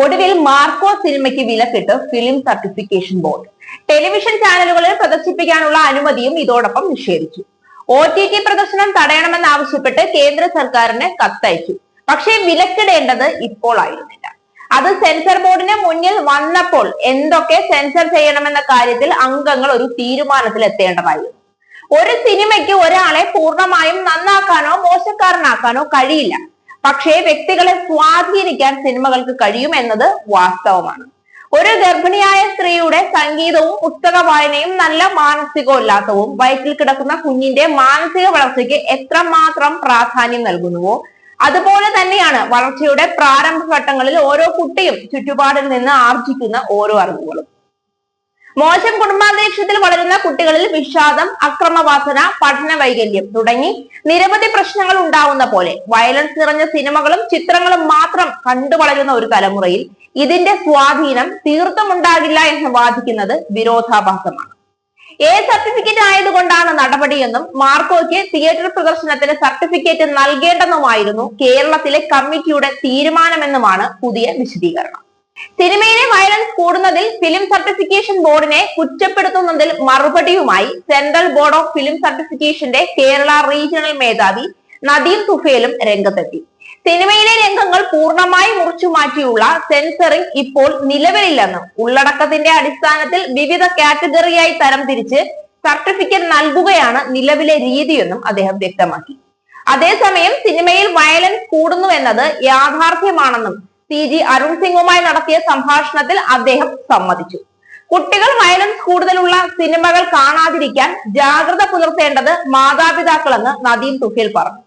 ഒടുവിൽ മാർക്കോ സിനിമയ്ക്ക് വിലക്കിട്ട് ഫിലിം സർട്ടിഫിക്കേഷൻ ബോർഡ് ടെലിവിഷൻ ചാനലുകളിൽ പ്രദർശിപ്പിക്കാനുള്ള അനുമതിയും ഇതോടൊപ്പം നിഷേധിച്ചു. ഒ ടി ടി പ്രദർശനം തടയണമെന്നാവശ്യപ്പെട്ട് കേന്ദ്ര സർക്കാരിന് കത്തയച്ചു. പക്ഷേ വിലക്കിടേണ്ടത് ഇപ്പോൾ ആയിരുന്നില്ല. അത് സെൻസർ ബോർഡിന് മുന്നിൽ വന്നപ്പോൾ എന്തൊക്കെ സെൻസർ ചെയ്യണമെന്ന കാര്യത്തിൽ അംഗങ്ങൾ ഒരു തീരുമാനത്തിൽ എത്തേണ്ടതായിരുന്നു. ഒരു സിനിമയ്ക്ക് ഒരാളെ പൂർണമായും നന്നാക്കാനോ മോശക്കാരനാക്കാനോ കഴിയില്ല. പക്ഷേ വ്യക്തികളെ സ്വാധീനിക്കാൻ സിനിമകൾക്ക് കഴിയും എന്നത് വാസ്തവമാണ്. ഒരു ഗർഭിണിയായ സ്ത്രീയുടെ സംഗീതവും പുസ്തക വായനയും നല്ല മാനസികോല്ലാസവും വയറ്റിൽ കിടക്കുന്ന കുഞ്ഞിന്റെ മാനസിക വളർച്ചയ്ക്ക് എത്രമാത്രം പ്രാധാന്യം നൽകുന്നുവോ അതുപോലെ തന്നെയാണ് വളർച്ചയുടെ പ്രാരംഭ ഘട്ടങ്ങളിൽ ഓരോ കുട്ടിയും ചുറ്റുപാടിൽ നിന്ന് ആർജിക്കുന്ന ഓരോ അറിവുകളും. മോശം കുടുംബാന്തരീക്ഷത്തിൽ വളരുന്ന കുട്ടികളിൽ വിഷാദം അക്രമവാസന പഠന വൈകല്യം തുടങ്ങി നിരവധി പ്രശ്നങ്ങൾ ഉണ്ടാവുന്ന പോലെ വയലൻസ് നിറഞ്ഞ സിനിമകളും ചിത്രങ്ങളും മാത്രം കണ്ടു വളരുന്ന ഒരു തലമുറയിൽ ഇതിന്റെ സ്വാധീനം തീർത്തും ഉണ്ടാകില്ല എന്ന് വാദിക്കുന്നത് വിരോധാഭാസമാണ്. എ സർട്ടിഫിക്കറ്റ് ആയതുകൊണ്ടാണ് നടപടിയെന്നും മാർക്കോയ്ക്ക് തിയേറ്റർ പ്രദർശനത്തിന് സർട്ടിഫിക്കറ്റ് നൽകേണ്ടെന്നുമായിരുന്നു കേരളത്തിലെ കമ്മിറ്റിയുടെ തീരുമാനമെന്നുമാണ് പുതിയ വിശദീകരണം. സിനിമയിലെ കൂടുന്നതിൽ ഫിലിം സർട്ടിഫിക്കേഷൻ ബോർഡിനെ കുറ്റപ്പെടുത്തുന്നതിൽ മറുപടിയുമായി സെൻട്രൽ ബോർഡ് ഓഫ് ഫിലിം സർട്ടിഫിക്കേഷന്റെ കേരള റീജിയണൽ മേധാവി നദീം തുഫേലും രംഗത്തെത്തി. സിനിമയിലെ രംഗങ്ങൾ പൂർണമായി മുറിച്ചു മാറ്റിയുള്ള സെൻസറിംഗ് ഇപ്പോൾ നിലവിലില്ലെന്നും ഉള്ളടക്കത്തിന്റെ അടിസ്ഥാനത്തിൽ വിവിധ കാറ്റഗറിയായി തരംതിരിച്ച് സർട്ടിഫിക്കറ്റ് നൽകുകയാണ് നിലവിലെ രീതിയെന്നും അദ്ദേഹം വ്യക്തമാക്കി. അതേസമയം സിനിമയിൽ വയലൻസ് കൂടുന്നുവെന്നത് യാഥാർത്ഥ്യമാണെന്നും സി ജി അരുൺ സിംഗുമായി നടത്തിയ സംഭാഷണത്തിൽ അദ്ദേഹം സമ്മതിച്ചു. കുട്ടികൾ വയലൻസ് കൂടുതലുള്ള സിനിമകൾ കാണാതിരിക്കാൻ ജാഗ്രത പുലർത്തേണ്ടത് മാതാപിതാക്കളെന്ന് നദീം തുഫേൽ പറഞ്ഞു.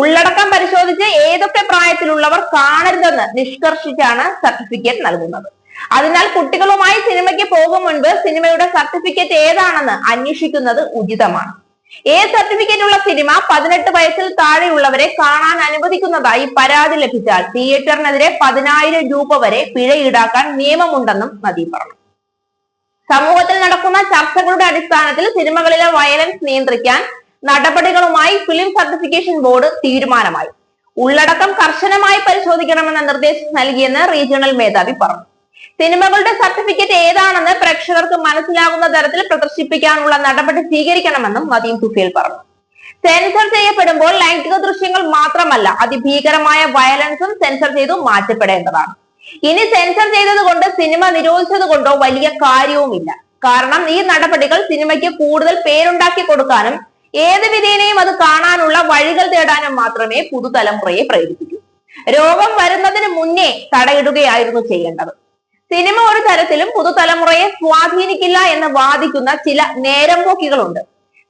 ഉള്ളടക്കം പരിശോധിച്ച് ഏതൊക്കെ പ്രായത്തിലുള്ളവർ കാണരുതെന്ന് നിഷ്കർഷിച്ചാണ് സർട്ടിഫിക്കറ്റ് നൽകുന്നത്. അതിനാൽ കുട്ടികളുമായി സിനിമയ്ക്ക് പോകും മുൻപ് സിനിമയുടെ സർട്ടിഫിക്കറ്റ് ഏതാണെന്ന് അന്വേഷിക്കുന്നത് ഉചിതമാണ്. എ സർട്ടിഫിക്കറ്റ് ഉള്ള സിനിമ പതിനെട്ട് വയസ്സിൽ താഴെയുള്ളവരെ കാണാൻ അനുവദിക്കുന്നതായി പരാതി ലഭിച്ചാൽ തിയേറ്ററിനെതിരെ പതിനായിരം രൂപ വരെ പിഴ ഈടാക്കാൻ നിയമമുണ്ടെന്നും നദി പറഞ്ഞു. സമൂഹത്തിൽ നടക്കുന്ന ചർച്ചകളുടെ അടിസ്ഥാനത്തിൽ സിനിമകളിലെ വയലൻസ് നിയന്ത്രിക്കാൻ നടപടികളുമായി ഫിലിം സർട്ടിഫിക്കേഷൻ ബോർഡ് തീരുമാനമായി. ഉള്ളടക്കം കർശനമായി പരിശോധിക്കണമെന്ന നിർദ്ദേശം നൽകിയെന്ന് റീജിയണൽ മേധാവി പറഞ്ഞു. സിനിമകളുടെ സർട്ടിഫിക്കറ്റ് ഏതാണെന്ന് പ്രേക്ഷകർക്ക് മനസ്സിലാകുന്ന തരത്തിൽ പ്രദർശിപ്പിക്കാനുള്ള നടപടി സ്വീകരിക്കണമെന്നും നദീം തുഫേൽ പറഞ്ഞു. സെൻസർ ചെയ്യപ്പെടുമ്പോൾ ലൈംഗിക ദൃശ്യങ്ങൾ മാത്രമല്ല അതിഭീകരമായ വയലൻസും സെൻസർ ചെയ്തു മാറ്റപ്പെടേണ്ടതാണ്. ഇനി സെൻസർ ചെയ്തത് കൊണ്ട് സിനിമ നിരോധിച്ചത് കൊണ്ടോ വലിയ കാര്യവുമില്ല. കാരണം ഈ നടപടികൾ സിനിമയ്ക്ക് കൂടുതൽ പേരുണ്ടാക്കി കൊടുക്കാനും ഏത് വിധേനയും അത് കാണാനുള്ള വഴികൾ തേടാനും മാത്രമേ പുതുതലമുറയെ പ്രേരിപ്പിക്കൂ. രോഗം വരുന്നതിന് മുന്നേ തടയിടുകയായിരുന്നു ചെയ്യേണ്ടത്. സിനിമ ഒരു തരത്തിലും പുതുതലമുറയെ സ്വാധീനിക്കില്ല എന്ന് വാദിക്കുന്ന ചില നേരം പോക്കികളുണ്ട്.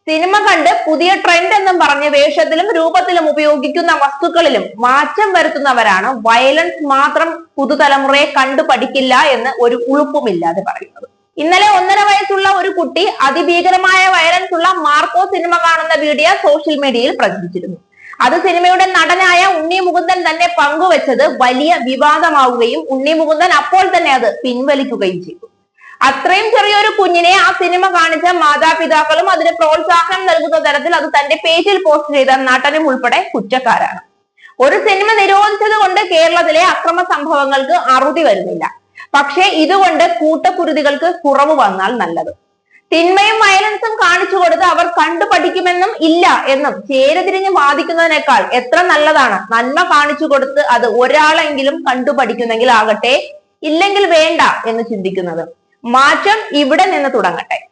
സിനിമ കണ്ട് പുതിയ ട്രെൻഡ് എന്നും പറഞ്ഞ് വേഷത്തിലും രൂപത്തിലും ഉപയോഗിക്കുന്ന വസ്തുക്കളിലും മാറ്റം വരുത്തുന്നവരാണ് വയലൻസ് മാത്രം പുതുതലമുറയെ കണ്ടു പഠിക്കില്ല എന്ന് ഒരു ഉളുപ്പുമില്ലാതെ പറയുന്നത്. ഇന്നലെ ഒന്നര വയസ്സുള്ള ഒരു കുട്ടി അതിഭീകരമായ വയലൻസ് ഉള്ള മാർക്കോ സിനിമ കാണുന്ന വീഡിയോ സോഷ്യൽ മീഡിയയിൽ പ്രചരിച്ചിരുന്നു. അത് സിനിമയുടെ നടനായ ഉണ്ണി മുകുന്ദൻ തന്നെ പങ്കുവച്ചത് വലിയ വിവാദമാവുകയും ഉണ്ണി മുകുന്ദൻ അപ്പോൾ തന്നെ അത് പിൻവലിക്കുകയും ചെയ്തു. അത്രയും ചെറിയൊരു കുഞ്ഞിനെ ആ സിനിമ കാണിച്ച മാതാപിതാക്കളും അതിന് പ്രോത്സാഹനം നൽകുന്ന തരത്തിൽ അത് തന്റെ പേജിൽ പോസ്റ്റ് ചെയ്ത നടനും ഉൾപ്പെടെ കുറ്റക്കാരാണ്. ഒരു സിനിമ നിരോധിച്ചത് കൊണ്ട് കേരളത്തിലെ അക്രമ സംഭവങ്ങൾക്ക് അറുതി വരുന്നില്ല. പക്ഷേ ഇതുകൊണ്ട് കൂട്ടക്കുരുതികൾക്ക് കുറവ് വന്നാൽ നല്ലത്. തിന്മയും വയലൻസും കാണിച്ചു കൊടുത്ത് അവർ കണ്ടു പഠിക്കുമെന്നും ഇല്ല എന്നും. ചേരതിരിഞ്ഞ് വാദിക്കുന്നതിനേക്കാൾ എത്ര നല്ലതാണ്? നന്മ കാണിച്ചു കൊടുത്ത് അത് ഒരാളെങ്കിലും കണ്ടു പഠിക്കുന്നെങ്കിൽ ആകട്ടെ. ഇല്ലെങ്കിൽ വേണ്ട എന്ന് ചിന്തിക്കുന്നത്. മാറ്റം ഇവിടെ നിന്ന് തുടങ്ങട്ടെ.